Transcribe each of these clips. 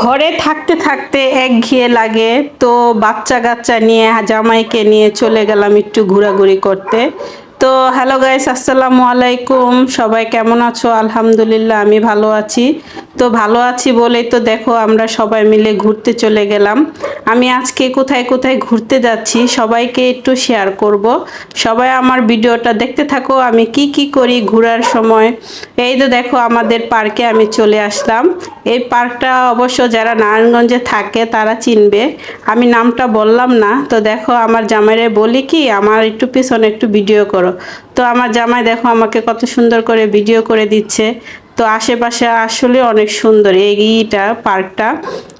ঘরে থাকতে থাকতে একঘেয়ে লাগে। তো বাচ্চা কাচ্চা নিয়ে, জামাইকে নিয়ে চলে গেলাম একটু ঘোরাঘুরি করতে। তো হ্যালো গাইস, আসসালামু আলাইকুম। সবাই কেমন আছো? আলহামদুলিল্লাহ, আমি ভালো আছি। তো ভালো আছি বলেই তো দেখো আমরা সবাই মিলে ঘুরতে চলে গেলাম। আমি আজকে কোথায় কোথায় ঘুরতে যাচ্ছি সবাইকে একটু শেয়ার করব। সবাই আমার ভিডিওটা দেখতে থাকো, আমি কি কি করি ঘোরার সময়। এই তো দেখো আমাদের পার্কে আমি চলে আসলাম। এই পার্কটা অবশ্য যারা নারায়ণগঞ্জে থাকে তারা চিনবে। আমি নামটা বললাম না। তো দেখো আমার জামাইরে বলি কি, আমার একটু পিছনে একটু ভিডিও করো। তো আমার জামাই দেখো আমাকে কত সুন্দর করে ভিডিও করে দিচ্ছে। তো আশেপাশে আসলে অনেক সুন্দর। এইটা পার্কটা।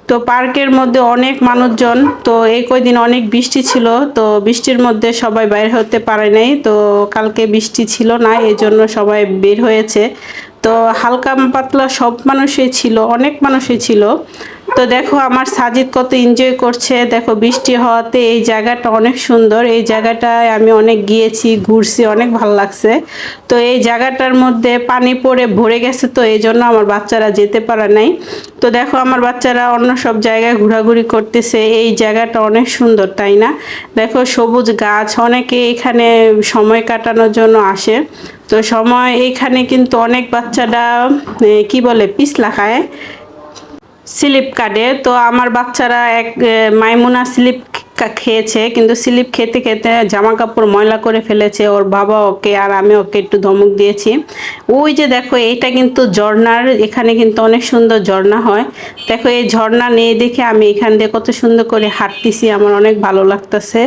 তো পার্কের মধ্যে অনেক মানুষজন, তো এই কয়দিন অনেক বৃষ্টি ছিল, তো বৃষ্টির মধ্যে সবাই বের হতে পারে নাই, তো কালকে বৃষ্টি ছিল না এই জন্য সবাই বের হয়েছে। তো হালকা পাতলা সব মানুষই ছিল, অনেক মানুষই ছিল। তো দেখো আমার সাজিদ কত এনজয় করছে। দেখো বৃষ্টি হওয়াতে এই জায়গাটা অনেক সুন্দর। এই জায়গাটায় আমি অনেক গিয়েছি, ঘুরছি, অনেক ভালো লাগছে। তো এই জায়গাটার মধ্যে পানি পড়ে ভরে গেছে তো এই জন্য আমার বাচ্চারা যেতে পারে নাই। তো দেখো আমার বাচ্চারা অন্য সব জায়গায় ঘোরাঘুরি করতেছে। এই জায়গাটা অনেক সুন্দর, তাই না? দেখো সবুজ গাছ, অনেকে এখানে সময় কাটানোর জন্য আসে। তো সময় এখানে কিন্তু অনেক বাচ্চারা কি বলে, পিছলা খায়। স্লিপ কাটে। তো আমার বাচ্চারা এক মাইমুনা স্লিপ খেয়েছে, কিন্তু স্লিপ খেতে খেতে জামা কাপড় ময়লা করে ফেলেছে ওর বাবা ওকে আর আমি ওকে একটু ধমক দিয়েছি। ওই যে দেখো, এইটা কিন্তু ঝর্ণার, এখানে কিন্তু অনেক সুন্দর ঝর্ণা হয়। দেখো, এই ঝর্ণা নেই দেখে আমি এখান দিয়ে কত সুন্দর করে হাঁটতেছি, আমার অনেক ভালো লাগতেছে।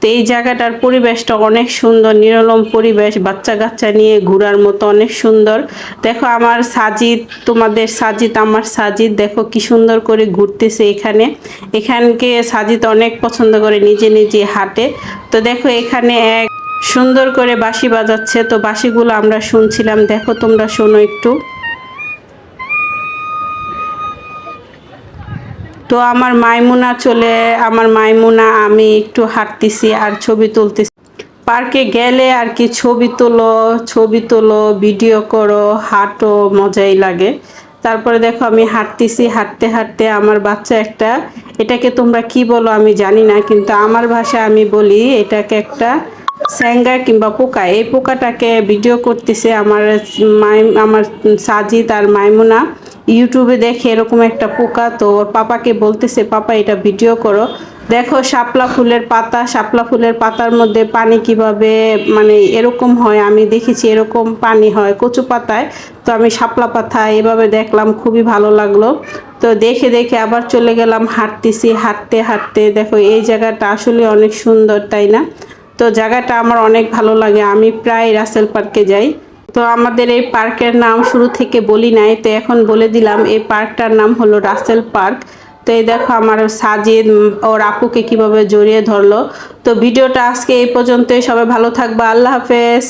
তো এই জায়গাটার পরিবেশটা অনেক সুন্দর, নিরলম পরিবেশ বাচ্চা কাচ্চা নিয়ে ঘোরার মতো অনেক সুন্দর। দেখো, আমার সাজিদ, তোমাদের সাজিদ, আমার সাজিদ, দেখো কি সুন্দর করে ঘুরতেছে এখানে। এখানকে সাজিদ অনেক পছন্দ করে নিজে নিজে হাঁটে। তো দেখো এখানে এক সুন্দর করে বাঁশি বাজাচ্ছে। তো বাঁশিগুলো আমরা শুনছিলাম। দেখো তোমরা শোনো একটু। তো আমার মাইমুনা চলে, আমার মাইমুনা, আমি একটু হাঁটতেছি আর ছবি তুলতেছি। পার্কে গেলে আর কি ছবি তোলো ছবি তোলো, ভিডিও করো, হাঁটো, মজাই লাগে। তারপরে দেখো আমি হাঁটতেছি, হাঁটতে হাঁটতে আমার বাচ্চা একটা, এটাকে তোমরা কি বলো আমি জানি না, কিন্তু আমার ভাষায় আমি বলি এটাকে একটা স্যাঙ্গা কিংবা পোকা। এই পোকাটাকে ভিডিও করতেছে আমার মাই, আমার সাজিদ আর মাইমুনা। ইউটিউবে দেখে এরকম একটা পোকা, তো ওর পাপাকে বলতেছে, পাপা, এটা ভিডিও করো। দেখো, শাপলা ফুলের পাতা, শাপলা ফুলের পাতার মধ্যে পানি কীভাবে মানে এরকম হয়, আমি দেখেছি এরকম পানি হয় কচু পাতায়। তো আমি শাপলা পাতা এভাবে দেখলাম, খুবই ভালো লাগল। তো দেখে দেখে আবার চলে গেলাম হাঁটতেছি, হাঁটতে হাঁটতে। দেখো, এই জায়গাটা আসলে অনেক সুন্দর, তাই না? তো জায়গাটা আমার অনেক ভালো লাগে, আমি প্রায় রাসেল পার্কে যাই। তো আমাদের এই পার্কের নাম শুরু থেকে বলি নাই, তো এখন বলে দিলাম, এই পার্কটার নাম হলো রাসেল পার্ক। তো এই দেখো আমার সাজিদ ওর আপুকে কীভাবে জড়িয়ে ধরলো। তো ভিডিওটা আজকে এই পর্যন্তই। সবাই ভালো থাকবা। আল্লাহ হাফেজ।